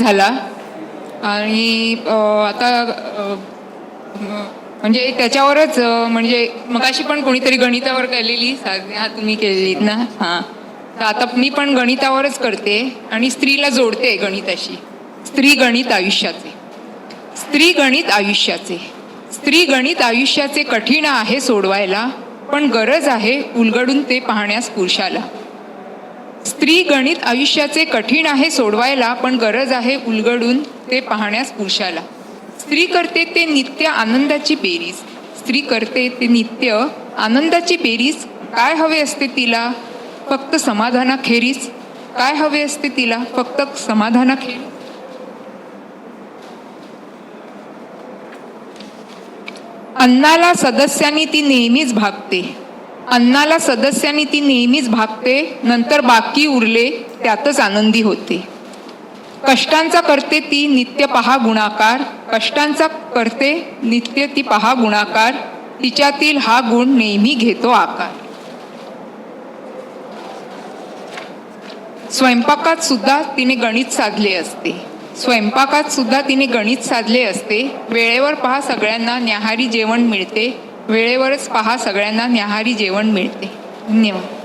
झाला. आणि आता म्हणजे त्याच्यावरच म्हणजे मगाशी पण कोणीतरी गणितावर केलेली. साधना तुम्ही केलेलीत ना? हां. तर आता मी पण गणितावरच करते आणि स्त्रीला जोडते गणिताशी स्त्री गणित आयुष्याचे. स्त्री गणित आयुष्याचे. स्त्री गणित आयुष्याचे कठीण आहे सोडवायला पण गरज आहे उलगडून ते पाहण्यास पुरुषाला. स्त्री गणित आयुष्याचे कठीण आहे सोडवायला पण गरज आहे उलगडून ते पाहण्यास पुरुषाला. स्त्री करते ते नित्य आनंदाची बेरीज. स्त्री करते ते नित्य आनंदाची बेरीज. काय हवे असते तिला? फक्त समाधानाखेरीज. काय हवे असते तिला? फक्त समाधानाखेरीज. अन्नाला सदस्यांनी ती नेहमीच भागते. अन्नाला सदस्यांनी ती नेहमीच भागते नंतर बाकी उरले त्यातच आनंदी होते. कष्टांचा करते ती नित्य पहा गुणाकार कष्टांचा करते नित्य ती पहा गुणाकार तिच्यातील हा गुण नेहमी घेतो आकार. स्वयंपाकात सुद्धा तिने गणित साधले असते. स्वयंपाकात सुद्धा तिने गणित साधले असते. वेळेवर पहा सगळ्यांना न्याहारी जेवण मिळते. वेळेवरच पहा सगळ्यांना न्याहारी जेवण मिळते. धन्यवाद.